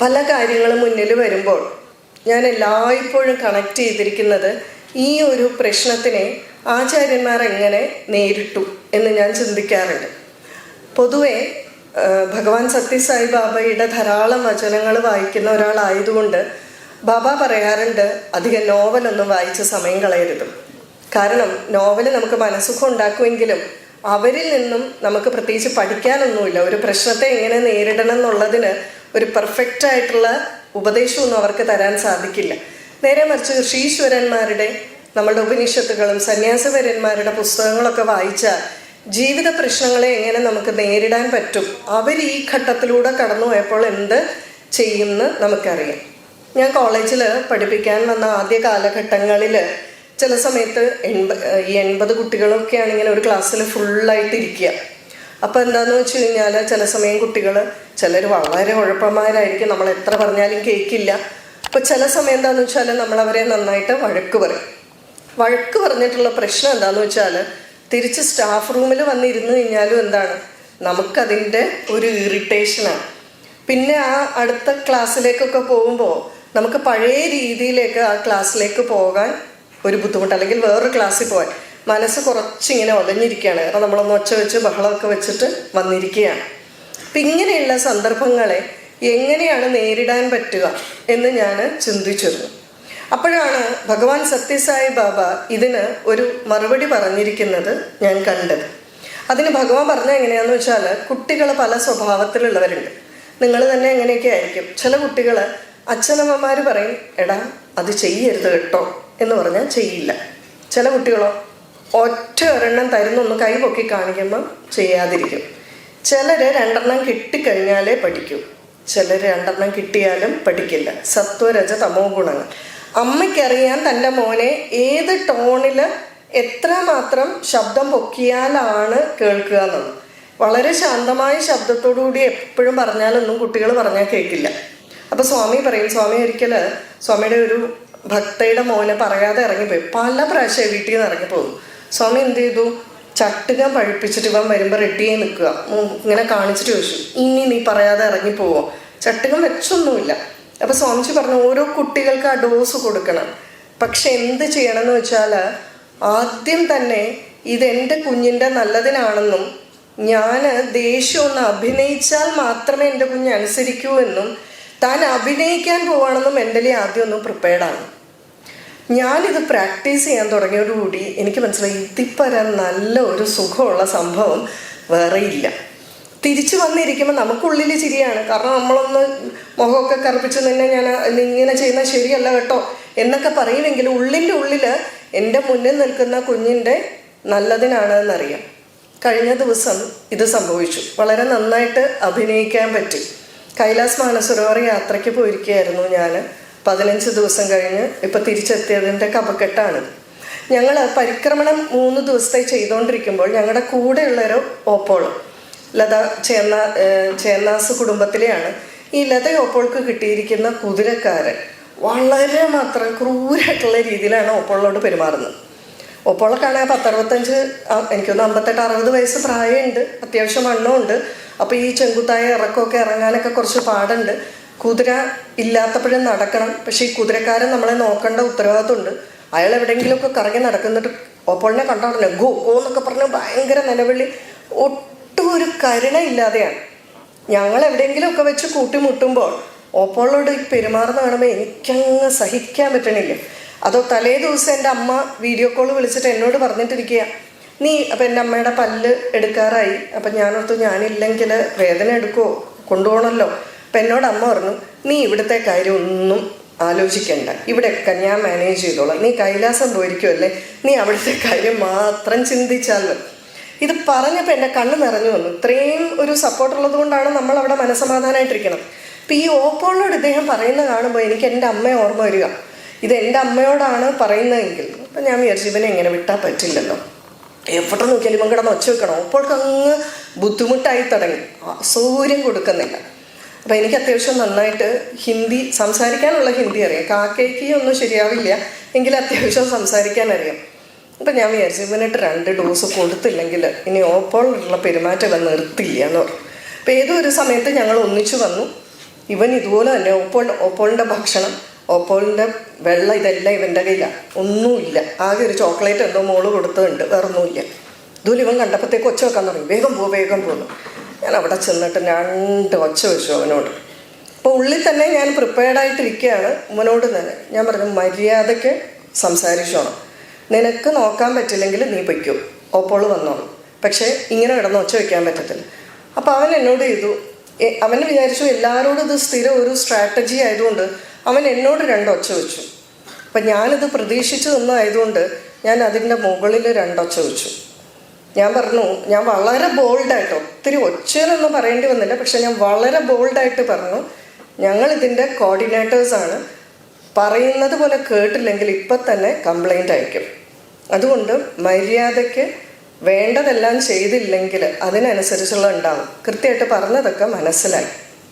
പല കാര്യങ്ങളും മുന്നിൽ വരുമ്പോൾ ഞാൻ എല്ലായ്പ്പോഴും കണക്ട് ചെയ്തിരിക്കുന്നത് ഈ ഒരു പ്രശ്നത്തിനെ ആചാര്യന്മാർ എങ്ങനെ നേരിട്ടു എന്ന് ഞാൻ ചിന്തിക്കാറുണ്ട്. പൊതുവെ ഭഗവാൻ സത്യസായി ബാബയുടെ ധാരാളം വചനങ്ങൾ വായിക്കുന്ന ഒരാളായതുകൊണ്ട് ബാബ പറയാറുണ്ട് അധികം നോവലൊന്നും വായിച്ച് സമയം കളയരുത്. കാരണം നോവൽ നമുക്ക് മനസ്സുഖം ഉണ്ടാക്കുമെങ്കിലും അവരിൽ നിന്നും നമുക്ക് പ്രത്യേകിച്ച് പഠിക്കാനൊന്നുമില്ല. ഒരു പ്രശ്നത്തെ എങ്ങനെ നേരിടണം എന്നുള്ളതിന് ഒരു പെർഫെക്റ്റ് ആയിട്ടുള്ള ഉപദേശമൊന്നും അവർക്ക് തരാൻ സാധിക്കില്ല. നേരെ മറിച്ച് ഋഷീശ്വരന്മാരുടെ നമ്മളുടെ ഉപനിഷത്തുകളും സന്യാസവരന്മാരുടെ പുസ്തകങ്ങളൊക്കെ വായിച്ചാൽ ജീവിത പ്രശ്നങ്ങളെ എങ്ങനെ നമുക്ക് നേരിടാൻ പറ്റും? അവർ ഈ ഘട്ടത്തിലൂടെ കടന്നു പോയപ്പോൾ എന്ത് ചെയ്യുമെന്ന് നമുക്കറിയാം. ഞാൻ കോളേജിൽ പഠിപ്പിക്കാൻ വന്ന ആദ്യ കാലഘട്ടങ്ങളിൽ ചില സമയത്ത് എൺപത് ഈ എൺപത് കുട്ടികളൊക്കെയാണ് ഇങ്ങനെ ഒരു ക്ലാസ്സിൽ ഫുള്ളായിട്ട് ഇരിക്കുക അപ്പോൾ എന്താന്ന് വെച്ച് കഴിഞ്ഞാൽ ചില സമയം കുട്ടികൾ ചിലർ വളരെ ഉഴപ്പന്മാരായിരിക്കും നമ്മൾ എത്ര പറഞ്ഞാലും കേൾക്കില്ല അപ്പോൾ ചില സമയം എന്താന്ന് വെച്ചാൽ നമ്മൾ അവരെ നന്നായിട്ട് വഴക്ക് പറയും. വഴക്ക് പറഞ്ഞിട്ടുള്ള പ്രശ്നം എന്താന്ന് വെച്ചാൽ തിരിച്ച് സ്റ്റാഫ് റൂമിൽ വന്നിരുന്നു കഴിഞ്ഞാലും എന്താണ്? നമുക്കതിന്റെ ഒരു ഇറിറ്റേഷനാണ് പിന്നെ ആ അടുത്ത ക്ലാസ്സിലേക്കൊക്കെ പോകുമ്പോൾ നമുക്ക് പഴയ രീതിയിലേക്ക് ആ ക്ലാസ്സിലേക്ക് പോകാൻ ഒരു ബുദ്ധിമുട്ട്. അല്ലെങ്കിൽ വേറൊരു ക്ലാസ്സിൽ പോകാൻ. മനസ്സ് കുറച്ചിങ്ങനെ ഒതഞ്ഞിരിക്കുകയാണ് കാരണം നമ്മളൊന്ന് ഒച്ച വെച്ച് ബഹളമൊക്കെ വെച്ചിട്ട് വന്നിരിക്കുകയാണ്. അപ്പം ഇങ്ങനെയുള്ള സന്ദർഭങ്ങളെ എങ്ങനെയാണ് നേരിടാൻ പറ്റുക എന്ന് ഞാൻ ചിന്തിച്ചിരുന്നു. അപ്പോഴാണ് ഭഗവാൻ സത്യസായി ബാബ ഇതിന് ഒരു മറുപടി പറഞ്ഞിരിക്കുന്നത് ഞാൻ കണ്ടത്. അതിന് ഭഗവാൻ പറഞ്ഞ എങ്ങനെയാന്ന് വെച്ചാൽ കുട്ടികൾ പല സ്വഭാവത്തിലുള്ളവരുണ്ട്. നിങ്ങൾ തന്നെ എങ്ങനെയൊക്കെ ആയിരിക്കും? ചില കുട്ടികൾ അച്ഛനമ്മമാർ പറയും എടാ അത് ചെയ്യരുത് കേട്ടോ എന്ന് പറഞ്ഞാൽ ചെയ്യില്ല. ചില കുട്ടികളോ ഒറ്റ ഒരെണ്ണം തരുന്നൊന്ന് കൈ പൊക്കി കാണിക്കുമ്പം ചെയ്യാതിരിക്കും. ചിലർ രണ്ടെണ്ണം കിട്ടിക്കഴിഞ്ഞാലേ പഠിക്കൂ. ചിലർ രണ്ടെണ്ണം കിട്ടിയാലും പഠിക്കില്ല. സത്വരജ തമോ ഗുണങ്ങൾ. അമ്മയ്ക്കറിയാൻ തന്റെ മോനെ ഏത് ടോണിൽ എത്ര മാത്രം ശബ്ദം പൊക്കിയാലാണ് കേൾക്കുക എന്നുള്ളത്. വളരെ ശാന്തമായ ശബ്ദത്തോടുകൂടി എപ്പോഴും പറഞ്ഞാലൊന്നും കുട്ടികൾ പറഞ്ഞാൽ കേൾക്കില്ല. അപ്പോൾ സ്വാമി പറയും സ്വാമി ഒരിക്കൽ സ്വാമിയുടെ ഒരു ഭക്തയുടെ മോനെ പറയാതെ ഇറങ്ങിപ്പോയി. പല പ്രാവശ്യം വീട്ടിൽ നിന്ന് ഇറങ്ങിപ്പോകും. സ്വാമി എന്ത് ചെയ്തു? ചട്ടുകം പഴിപ്പിച്ചിട്ട് ഇവൻ വരുമ്പോൾ റെഡിയായി നിൽക്കുക. ഇങ്ങനെ കാണിച്ചിട്ട് ചോദിച്ചു. ഇനി നീ പറയാതെ ഇറങ്ങിപ്പോവോ ചട്ടുകം വെച്ചൊന്നുമില്ല. അപ്പൊ സ്വാമിജി പറഞ്ഞു ഓരോ കുട്ടികൾക്ക് ആ ഡോസ് കൊടുക്കണം. പക്ഷെ എന്ത് ചെയ്യണം എന്ന് വെച്ചാൽ ആദ്യം തന്നെ ഇതെന്റെ കുഞ്ഞിന്റെ നല്ലതിനാണെന്നും ഞാൻ ദേഷ്യം ഒന്ന് അഭിനയിച്ചാൽ മാത്രമേ എന്റെ കുഞ്ഞ് അനുസരിക്കൂ എന്നും താൻ അഭിനയിക്കാൻ പോവാണെന്നും മെന്റലി ആദ്യം ഒന്ന് പ്രിപ്പയർഡാണ് ഞാനിത് പ്രാക്ടീസ് ചെയ്യാൻ തുടങ്ങിയതോടുകൂടി എനിക്ക് മനസ്സിലായി ഇതിപ്പരാൻ നല്ല ഒരു സുഖമുള്ള സംഭവം വേറെ ഇല്ല. തിരിച്ചു വന്നിരിക്കുമ്പോൾ നമുക്കുള്ളിൽ ചിരിയാണ്. കാരണം നമ്മളൊന്ന് മുഖമൊക്കെ കറുപ്പിച്ച് നിന്നെ ഞാൻ ഇങ്ങനെ ചെയ്യുന്ന ശരിയല്ല കേട്ടോ എന്നൊക്കെ പറയുമെങ്കിലും ഉള്ളിന്റെ ഉള്ളിൽ എന്റെ മുന്നിൽ നിൽക്കുന്ന കുഞ്ഞിന്റെ നല്ലതിനാണ് എന്നറിയാം കഴിഞ്ഞ ദിവസം ഇത് സംഭവിച്ചു. വളരെ നന്നായിട്ട് അഭിനയിക്കാൻ പറ്റി. കൈലാസ് മാനസരോവർ യാത്രയ്ക്ക് പോയിരിക്കുകയായിരുന്നു ഞാൻ പതിനഞ്ച് ദിവസം കഴിഞ്ഞ് ഇപ്പം തിരിച്ചെത്തിയതിന്റെ കപക്കെട്ടാണ്. ഞങ്ങൾ പരിക്രമണം മൂന്ന് ദിവസത്തെ ചെയ്തുകൊണ്ടിരിക്കുമ്പോൾ ഞങ്ങളുടെ കൂടെയുള്ളൊരു ഓപ്പോൾ ലത ചേന്ന ഏഹ് ചേന്നാസ് കുടുംബത്തിലെയാണ്. ഈ ലത ഓപ്പോൾക്ക് കിട്ടിയിരിക്കുന്ന കുതിരക്കാരൻ വളരെ മാത്രം ക്രൂരായിട്ടുള്ള രീതിയിലാണ് ഓപ്പോളിനോട് പെരുമാറുന്നത്. ഒപ്പോളെ പത്ത് പത്തറുപത്തഞ്ച് ആ, എനിക്കൊന്ന് അമ്പത്തെട്ട് അറുപത് വയസ്സ് പ്രായമുണ്ട് അത്യാവശ്യം വണ്ണമുണ്ട്. അപ്പോൾ ഈ ചെങ്കുത്തായ ഇറക്കമൊക്കെ ഇറങ്ങാനൊക്കെ കുറച്ച് പാടുണ്ട്. കുതിര ഇല്ലാത്തപ്പോഴും നടക്കണം. പക്ഷേ ഈ കുതിരക്കാരൻ നമ്മളെ നോക്കേണ്ട ഉത്തരവാദിത്തമുണ്ട് അയാൾ എവിടെയെങ്കിലുമൊക്കെ കറങ്ങി നടക്കുന്നിട്ട് ഒപ്പോളിനെ കണ്ടോടനെ ഗോ ഗോ എന്നൊക്കെ പറഞ്ഞ് ഭയങ്കര നിലവിളി. ഒട്ടും ഒരു കരുണ ഇല്ലാതെയാണ്. ഞങ്ങൾ എവിടെയെങ്കിലുമൊക്കെ വെച്ച് കൂട്ടിമുട്ടുമ്പോൾ ഓപ്പോളോട് പെരുമാറുന്ന കാണുമ്പോൾ എനിക്കങ്ങ് സഹിക്കാൻ പറ്റണില്ല. അതോ തലേ ദിവസം എന്റെ അമ്മ വീഡിയോ കോൾ വിളിച്ചിട്ട് എന്നോട് പറഞ്ഞിട്ടിരിക്കുക നീ അപ്പം എന്റെ അമ്മയുടെ പല്ല് എടുക്കാറായി. അപ്പം ഞാനോർത്തു ഞാനില്ലെങ്കിൽ വേദന എടുക്കുമോ കൊണ്ടുപോകണമല്ലോ. അപ്പം എന്നോട് അമ്മ പറഞ്ഞു നീ ഇവിടുത്തെ കാര്യം ഒന്നും ആലോചിക്കണ്ട. ഇവിടെയൊക്കെ ഞാൻ മാനേജ് ചെയ്തോളാം. നീ കൈലാസം പോയിരിക്കുമല്ലേ നീ അവിടുത്തെ കാര്യം മാത്രം ചിന്തിച്ചാൽ ഇത് പറഞ്ഞപ്പോൾ എന്റെ കണ്ണ് നിറഞ്ഞു വന്നു. ഇത്രയും ഒരു സപ്പോർട്ട് ഉള്ളത് കൊണ്ടാണ് നമ്മൾ അവിടെ മനസ്സമാധാനമായിട്ടിരിക്കണം അപ്പം ഈ ഓപ്പോളിനോട് ഇദ്ദേഹം പറയുന്ന കാണുമ്പോൾ എനിക്ക് എന്റെ അമ്മയെ ഓർമ്മ വരിക. ഇത് എന്റെ അമ്മയോടാണ് പറയുന്നതെങ്കിൽ അപ്പം ഞാൻ വിചാരിച്ചു ഇവനെ എങ്ങനെ വിട്ടാൽ പറ്റില്ലല്ലോ. എവിടെ നോക്കിയാലും ഇവൻ കിടന്ന് ഒച്ച വെക്കണം. അപ്പോൾക്ക് അങ്ങ് ബുദ്ധിമുട്ടായി തുടങ്ങി. സൗകര്യം കൊടുക്കുന്നില്ല. അപ്പം എനിക്ക് അത്യാവശ്യം നന്നായിട്ട് ഹിന്ദി സംസാരിക്കാനുള്ള ഹിന്ദി അറിയാം. കാക്കയ്ക്ക് ഒന്നും ശരിയാവില്ല എങ്കിൽ അത്യാവശ്യം സംസാരിക്കാൻ അറിയാം. അപ്പം ഞാൻ വിചാരിച്ചു ഇവനായിട്ട് രണ്ട് ഡോസ് കൊടുത്തില്ലെങ്കിൽ ഇനി ഓപ്പോളുള്ള പെരുമാറ്റം ഇവൻ നിർത്തില്ല എന്ന് പറഞ്ഞു. അപ്പം ഏതോ ഒരു സമയത്ത് ഞങ്ങൾ ഒന്നിച്ചു വന്നു. ഇവൻ ഇതുപോലെ തന്നെ ഓപ്പോൾ ഓപ്പോളിന്റെ ഭക്ഷണം ഓപ്പോളിന്റെ വെള്ളം ഇതെല്ലാം ഇവന്റെ കയ്യിലാണ് ഒന്നുമില്ല. ആകെ ഒരു ചോക്ലേറ്റ് എന്തോ മോൾ കൊടുത്തതുണ്ട്. വേറൊന്നുമില്ല. ഇതുപോലെ ഇവൻ കണ്ടപ്പോഴത്തേക്ക് ഒച്ച വെക്കാൻ തുടങ്ങി. വേഗം പോ വേഗം പോകുന്നു ഞാൻ അവിടെ ചെന്നിട്ട് രണ്ട് ഒച്ച വെച്ചു അവനോട്. അപ്പോൾ ഉള്ളിൽ തന്നെ ഞാൻ പ്രിപ്പയർഡായിട്ടിരിക്കുകയാണ് അവനോട് തന്നെ. ഞാൻ പറഞ്ഞു മര്യാദയ്ക്ക് സംസാരിച്ചോണം നിനക്ക് നോക്കാൻ പറ്റില്ലെങ്കിൽ നീ പൊയ്ക്കോ. ഓപ്പോൾ വന്നോളൂ. പക്ഷേ ഇങ്ങനെ കിടന്ന് ഒച്ച വയ്ക്കാൻ പറ്റത്തില്ല. അപ്പോൾ അവൻ എന്നോട് ചെയ്തു അവൻ വിചാരിച്ചു എല്ലാവരോടും ഇത് സ്ഥിരം ഒരു സ്ട്രാറ്റജി ആയതുകൊണ്ട് അവൻ എന്നോട് രണ്ടൊച്ച വെച്ചു. അപ്പം ഞാനിത് പ്രതീക്ഷിച്ചു നിന്നായതുകൊണ്ട് ഞാൻ അതിന്റെ മുകളിൽ രണ്ടൊച്ച വെച്ചു. ഞാൻ പറഞ്ഞു ഞാൻ വളരെ ബോൾഡായിട്ട് ഒത്തിരി ഒച്ചയിലൊന്നും പറയേണ്ടി വന്നില്ല പക്ഷെ ഞാൻ വളരെ ബോൾഡായിട്ട് പറഞ്ഞു ഞങ്ങൾ ഇതിന്റെ കോർഡിനേറ്റേഴ്സാണ് പറയുന്നത് പോലെ കേട്ടില്ലെങ്കിൽ ഇപ്പം തന്നെ കംപ്ലൈന്റ് അയക്കും. അതുകൊണ്ട് മര്യാദയ്ക്ക് വേണ്ടതെല്ലാം ചെയ്തില്ലെങ്കിൽ അതിനനുസരിച്ചുള്ള ഉണ്ടാവും. കൃത്യമായിട്ട് പറഞ്ഞതൊക്കെ മനസ്സിലായി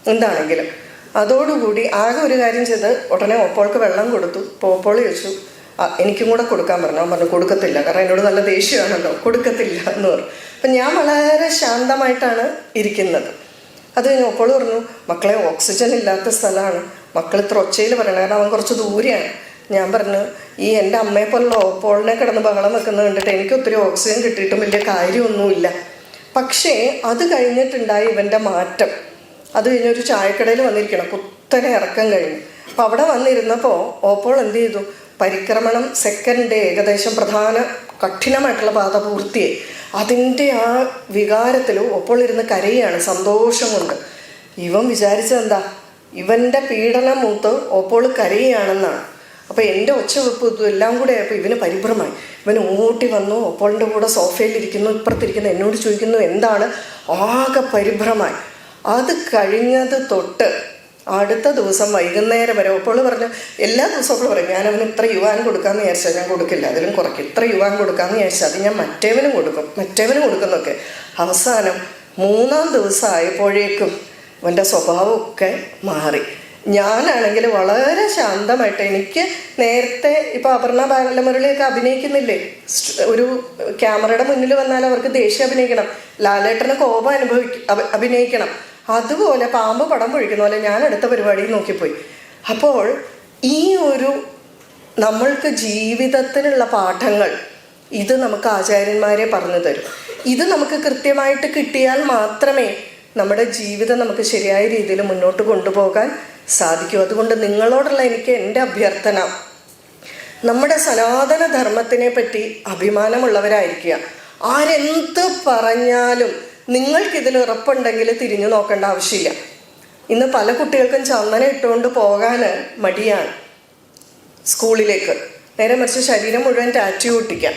എന്താണെങ്കിലും. അതോടുകൂടി ആകെ ഒരു കാര്യം ചെയ്ത് ഉടനെ ഒപ്പോൾക്ക് വെള്ളം കൊടുത്തു പോപ്പോൾ ചോദിച്ചു "ആ, എനിക്കും കൂടെ കൊടുക്കാൻ പറഞ്ഞു. അവൻ പറഞ്ഞു കൊടുക്കത്തില്ല. കാരണം എന്നോട് നല്ല ദേഷ്യമാണല്ലോ. കൊടുക്കത്തില്ല എന്ന് പറഞ്ഞു. അപ്പം ഞാൻ വളരെ ശാന്തമായിട്ടാണ് ഇരിക്കുന്നത്. അത് കഴിഞ്ഞ് പറഞ്ഞു മക്കളെ ഓക്സിജൻ ഇല്ലാത്ത സ്ഥലമാണ്. മക്കൾ ഇത്ര ഒച്ചയിൽ പറയണം. കാരണം അവൻ കുറച്ച് ദൂരെയാണ്. ഞാൻ പറഞ്ഞു ഈ എന്റെ അമ്മയെ പോലുള്ള ഓപ്പോളിനെ കിടന്ന് ബഹളം വെക്കുന്നത് കണ്ടിട്ട് എനിക്ക് ഒത്തിരി ഓക്സിജൻ കിട്ടിയിട്ടും വലിയ കാര്യമൊന്നുമില്ല. പക്ഷേ അത് കഴിഞ്ഞിട്ടുണ്ടായി ഇവന്റെ മാറ്റം. അത് കഴിഞ്ഞൊരു ചായക്കടയിൽ വന്നിരിക്കണം. കുത്തനെ ഇറക്കം കഴിഞ്ഞു. അപ്പോൾ അവിടെ വന്നിരുന്നപ്പോൾ ഓപ്പോൾ എന്ത് ചെയ്തു? പരിക്രമണം സെക്കൻഡ് ഡേ ഏകദേശം പ്രധാന കഠിനമായിട്ടുള്ള പാത പൂർത്തിയെ അതിന്റെ ആ വികാരത്തിൽ ഒപ്പോൾ ഇരുന്ന് കരയാണ് സന്തോഷം കൊണ്ട്. ഇവൻ വിചാരിച്ചതെന്താ ഇവന്റെ പീഡനം മൂത്ത് ഒപ്പോൾ കരയാണെന്നാണ് അപ്പോൾ എന്റെ ഒച്ചവെപ്പ് ഇതും എല്ലാം കൂടെ ആയപ്പോൾ ഇവന് പരിഭ്രമായി ഇവൻ ഓട്ടി വന്നു ഒപ്പോളിന്റെ കൂടെ സോഫയിലിരിക്കുന്നു ഇപ്പുറത്തിരിക്കുന്നു എന്നോട് ചോദിക്കുന്നു എന്താണ്? ആകെ പരിഭ്രമായി അത് കഴിഞ്ഞത് തൊട്ട് അടുത്ത ദിവസം വൈകുന്നേരം വരെ അപ്പോൾ പറഞ്ഞു എല്ലാ ദിവസവും അപ്പോൾ പറയും ഞാൻ അവന് ഇത്ര യുവാൻ കൊടുക്കാമെന്ന് വിചാരിച്ചാൽ ഞാൻ കൊടുക്കില്ല അതിലും കുറയ്ക്കും ഇത്ര യുവാൻ കൊടുക്കാമെന്ന് വിചാരിച്ചാൽ അത് ഞാൻ മറ്റേവനും കൊടുക്കും മറ്റേവനും കൊടുക്കുന്നൊക്കെ. അവസാനം മൂന്നാം ദിവസം ആയപ്പോഴേക്കും അവന്റെ സ്വഭാവമൊക്കെ മാറി. ഞാനാണെങ്കിൽ വളരെ ശാന്തമായിട്ട് എനിക്ക് നേരത്തെ ഇപ്പോൾ അപർണ ബാലമുരളിയൊക്കെ അഭിനയിക്കുന്നില്ലേ? ഒരു ക്യാമറയുടെ മുന്നിൽ വന്നാൽ അവർക്ക് ദേഷ്യം അഭിനയിക്കണം ലാലേട്ടന് കോപം അനുഭവിക്ക അഭിനയിക്കണം. അതുപോലെ പാമ്പ് പടം പൊഴിക്കുന്ന പോലെ ഞാൻ അടുത്ത പരിപാടിയിൽ നോക്കിപ്പോയി. അപ്പോൾ ഈ ഒരു നമ്മൾക്ക് ജീവിതത്തിനുള്ള പാഠങ്ങൾ ഇത് നമുക്ക് ആചാര്യന്മാരെ പറഞ്ഞു തരും. ഇത് നമുക്ക് കൃത്യമായിട്ട് കിട്ടിയാൽ മാത്രമേ നമ്മുടെ ജീവിതം നമുക്ക് ശരിയായ രീതിയിൽ മുന്നോട്ട് കൊണ്ടുപോകാൻ സാധിക്കൂ. അതുകൊണ്ട് നിങ്ങളോടുള്ള എനിക്ക് എന്റെ അഭ്യർത്ഥന നമ്മുടെ സനാതന ധർമ്മത്തിനെ പറ്റി അഭിമാനമുള്ളവരായിരിക്കുക. ആരെന്ത് പറഞ്ഞാലും നിങ്ങൾക്കിതിൽ ഉറപ്പുണ്ടെങ്കിൽ തിരിഞ്ഞു നോക്കേണ്ട ആവശ്യമില്ല. ഇന്ന് പല കുട്ടികൾക്കും ചന്ദനം ഇട്ടുകൊണ്ട് പോകാൻ മടിയാണ് സ്കൂളിലേക്ക്. നേരെ മറിച്ച് ശരീരം മുഴുവൻ ടാറ്റു ഒട്ടിക്കാം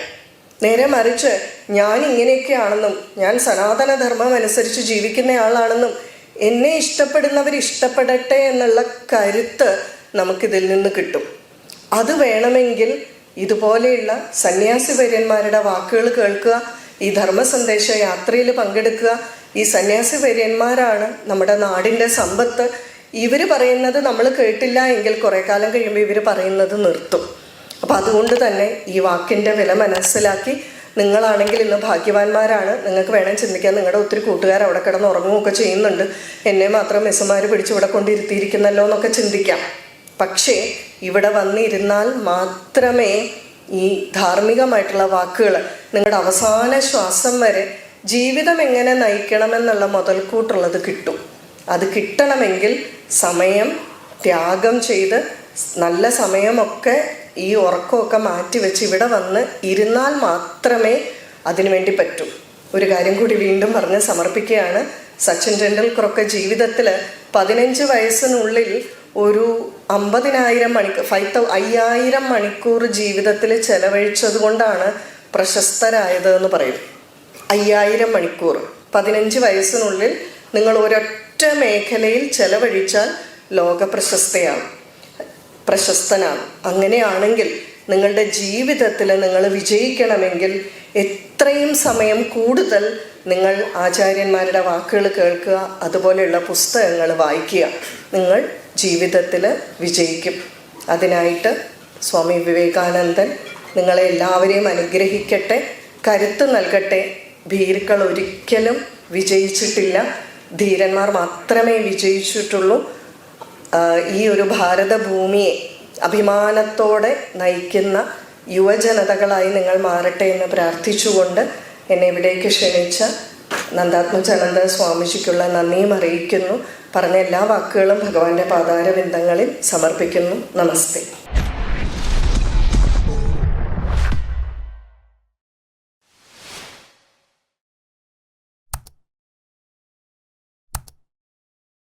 നേരെ മറിച്ച് ഞാൻ ഇങ്ങനെയൊക്കെയാണെന്നും ഞാൻ സനാതനധർമ്മം അനുസരിച്ച് ജീവിക്കുന്ന ആളാണെന്നും എന്നെ ഇഷ്ടപ്പെടുന്നവർ ഇഷ്ടപ്പെടട്ടെ എന്നുള്ള കരുത്ത് നമുക്കിതിൽ നിന്ന് കിട്ടും. അത് വേണമെങ്കിൽ ഇതുപോലെയുള്ള സന്യാസി വര്യന്മാരുടെ വാക്കുകൾ കേൾക്കുക ഈ ധർമ്മ സന്ദേശ യാത്രയിൽ പങ്കെടുക്കുക. ഈ സന്യാസി വര്യന്മാരാണ് നമ്മുടെ നാടിന്റെ സമ്പത്ത്. ഇവർ പറയുന്നത് നമ്മൾ കേട്ടില്ല എങ്കിൽ കുറേ കാലം കഴിയുമ്പോൾ ഇവർ പറയുന്നത് നിർത്തും. അപ്പം അതുകൊണ്ട് തന്നെ ഈ വാക്കിന്റെ വില മനസ്സിലാക്കി നിങ്ങളാണെങ്കിൽ ഇന്ന് ഭാഗ്യവാന്മാരാണ്. നിങ്ങൾക്ക് വേണം ചിന്തിക്കാൻ നിങ്ങളുടെ ഒത്തിരി കൂട്ടുകാർ അവിടെ കിടന്ന് ഉറങ്ങുകയൊക്കെ ചെയ്യുന്നുണ്ട്. എന്നെ മാത്രം മെസ്സുമാർ പിടിച്ച് ഇവിടെ കൊണ്ടിരുത്തിയിരിക്കുന്നല്ലോ എന്നൊക്കെ ചിന്തിക്കാം. പക്ഷേ ഇവിടെ വന്നിരുന്നാൽ മാത്രമേ ഈ ധാർമ്മികമായിട്ടുള്ള വാക്കുകൾ നിങ്ങളുടെ അവസാന ശ്വാസം വരെ ജീവിതം എങ്ങനെ നയിക്കണമെന്നുള്ള മുതൽക്കൂട്ടുള്ളത് കിട്ടും. അത് കിട്ടണമെങ്കിൽ സമയം ത്യാഗം ചെയ്ത് നല്ല സമയമൊക്കെ ഈ ഉറക്കമൊക്കെ മാറ്റി വെച്ച് ഇവിടെ വന്ന് ഇരുന്നാൽ മാത്രമേ അതിനു വേണ്ടി പറ്റൂ. ഒരു കാര്യം കൂടി വീണ്ടും പറഞ്ഞ് സമർപ്പിക്കുകയാണ്. സച്ചിൻ ടെണ്ടുൽക്കറൊക്കെ ജീവിതത്തിൽ പതിനഞ്ച് വയസ്സിനുള്ളിൽ ഒരു അമ്പതിനായിരം മണിക്കൂർ ഫൈവ് തൗ അയ്യായിരം മണിക്കൂർ ജീവിതത്തിൽ ചെലവഴിച്ചത് കൊണ്ടാണ് പ്രശസ്തരായത് എന്ന് പറയും. അയ്യായിരം മണിക്കൂർ. പതിനഞ്ച് വയസ്സിനുള്ളിൽ നിങ്ങൾ ഒരൊറ്റ മേഖലയിൽ ചെലവഴിച്ചാൽ ലോക പ്രശസ്തയാകും പ്രശസ്തനാണ്. അങ്ങനെയാണെങ്കിൽ നിങ്ങളുടെ ജീവിതത്തിൽ നിങ്ങൾ വിജയിക്കണമെങ്കിൽ എത്രയും സമയം കൂടുതൽ നിങ്ങൾ ആചാര്യന്മാരുടെ വാക്കുകൾ കേൾക്കുക അതുപോലെയുള്ള പുസ്തകങ്ങൾ വായിക്കുക. നിങ്ങൾ ജീവിതത്തിൽ വിജയിക്കും. അതിനായിട്ട് സ്വാമി വിവേകാനന്ദൻ നിങ്ങളെ എല്ലാവരെയും അനുഗ്രഹിക്കട്ടെ കരുത്ത് നൽകട്ടെ. ഭീരുക്കൾ ഒരിക്കലും വിജയിച്ചിട്ടില്ല. ധീരന്മാർ മാത്രമേ വിജയിച്ചിട്ടുള്ളൂ. ഈ ഒരു ഭാരതഭൂമിയെ അഭിമാനത്തോടെ നയിക്കുന്ന യുവജനതകളായി നിങ്ങൾ മാറട്ടെ എന്ന് പ്രാർത്ഥിച്ചുകൊണ്ട് എന്നെ ഇവിടേക്ക് ക്ഷണിച്ച നന്ദാത്മജാനന്ദ സ്വാമിജിക്കുള്ള നന്ദിയും അറിയിക്കുന്നു. പറഞ്ഞ എല്ലാ വാക്കുകളും ഭഗവാന്റെ പാതാരബിന്ദങ്ങളിൽ സമർപ്പിക്കുന്നു. നമസ്തേ.